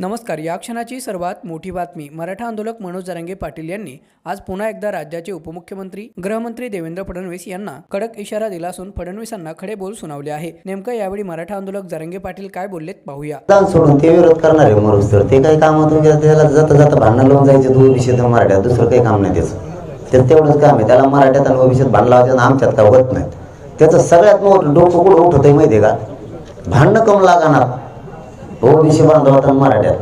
नमस्कार या क्षणाची सर्वात मोठी बातमी मराठा आंदोलक मनोज जरांगे पाटील यांनी आज पुन्हा एकदा राज्याचे उपमुख्यमंत्री गृहमंत्री देवेंद्र फडणवीस यांना कडक इशारा दिला असून फडणवीसांना खडे बोल सुनावले आहे. नेमकं यावेळी मराठा आंदोलक जरांगे पाटील काय बोललेत पाहूया. सोडून ते विरोध करणार आहे मरुस तर ते काही कामातून त्याला जाता जाता भांडण लावून जायचे दोन विषय मराठ्यात दुसरं काही काम नाही त्याचं. तर तेवढंच काम आहे. त्याला मराठ्यात आणि भविष्यात भांडण लावायचं आमच्यात काय होत नाही त्याचं सगळ्यात मोठं डोकं कुठं उठत माहिती आहे का? भांडणं कम लागणार. ओबीसी बांधवात मराठ्यात.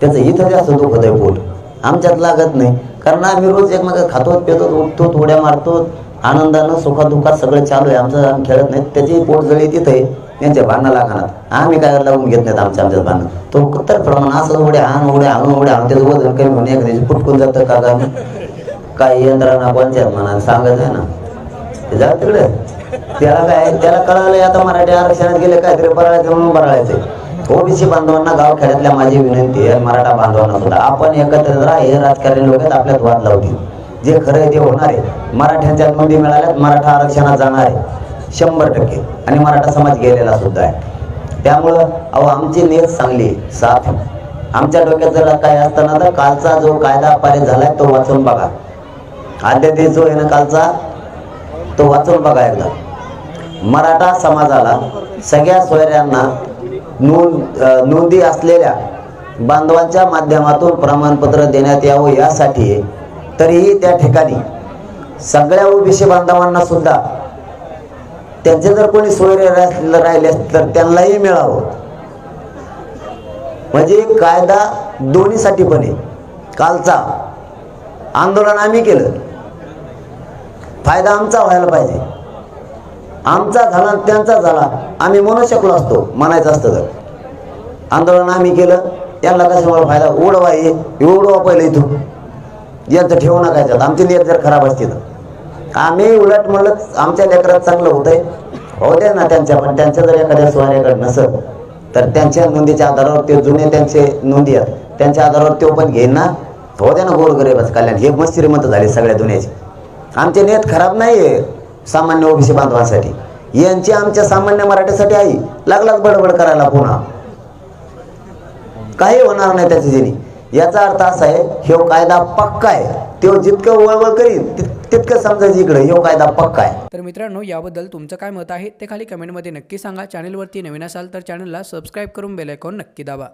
त्याचं इथं जास्त दुखत आहे पोट. आमच्यात लागत नाही. कारण आम्ही रोज एकमेकात खातो पितो उठतो थोड्या मारतो. आनंदानं सुखादुखात सगळं चालू आहे. आमचं आम्ही खेळत नाही. त्याची पोट जळी तिथं आहे. त्यांच्या भांडणं लागणार. आम्ही काय लावून घेत नाहीत आमच्या आमच्यात भांडण. तो तर प्रमाण असं उड्या आण उड्या आणून उड्या आणून त्याचं वजन कमी होऊन एखाद्याची फुटकून जातं का काय काय यंत्रणा पंचायत म्हणा सांगत आहे ना? ते जा तिकडे. त्याला काय त्याला कळालं आता मराठी आरक्षणात गेले काहीतरी बराळायचं म्हणून बराळायचं ओबीसी बांधवांना गाव खेड्यातल्या माझी विनंती आहे मराठा बांधवांना सुद्धा. आपण एकत्र राहा हे राजकारणी लोक आपल्या आपल्यात वाद लावतील जे खरं आहे ते होणार आहे. मराठ्यांच्या नोंदी मिळाल्यात मराठा आरक्षणात जाणार आहे. शंभर टक्के. आणि मराठा समाज गेलेला सुद्धा आहे. त्यामुळं अहो आमची नियत चांगली साथ आमच्या डोक्यात जर काय असताना तर कालचा जो कायदा पारित झालाय तो वाचून बघा. आद्यते जो आहे ना कालचा तो वाचून बघा एकदा. मराठा समाजाला सगळ्या सोयऱ्यांना नोंद नोंदी असलेल्या बांधवांच्या माध्यमातून प्रमाणपत्र देण्यात यावं यासाठी आहे. तरीही त्या ठिकाणी सगळ्या ओबीसी बांधवांना सुद्धा त्यांचे जर कोणी सोयरे राहिले तर त्यांनाही मिळावं. म्हणजे कायदा दोन्हीसाठी पण आहे. कालचा आंदोलन आम्ही केलं. फायदा आमचा व्हायला पाहिजे. आमचा झाला त्यांचा झाला. आम्ही म्हणू शकलो असतो म्हणायचं असतं तर. आंदोलन आम्ही केलं यांना कशामुळे फायदा? उडवा हे उडवा पहिलं इथून. यांचं ठेवू नका याच्यात. आमची नियत जर खराब असते तर. आम्ही उलट म्हणलं आमच्या लेकरात चांगलं होतंय. हो द्या ना त्यांच्या पण त्यांच्या जर एखाद्या सोयऱ्याकडे नसत तर त्यांच्या नोंदीच्या आधारावर ते जुने त्यांचे नोंदी आहेत. त्यांच्या आधारावर तो पण घेईन ना. हो द्या ना गोरगरीबाचं कल्याण. हे मस्त श्रीमंत झाले सगळ्या दुनियाचे. आमचे नियत खराब नाही आहे सामान्य ओबीसी बांधवांसाठी. यांची आमच्या सामान्य मराठीसाठी आई. लागलाच बडबड करायला पुन्हा. काही होणार नाही त्याच्या जेणी याचा अर्थ असा आहे ह्यो कायदा पक्का आहे. तो जितकं वळवळ करीन तितकं समजायचं इकडे. ह्यो कायदा पक्का आहे. तर मित्रांनो याबद्दल तुमचं काय मत आहे ते खाली कमेंटमध्ये नक्की सांगा. चॅनलवरती नवीन असाल तर चॅनलला सबस्क्राईब करून बेलायकॉन नक्की दाबा.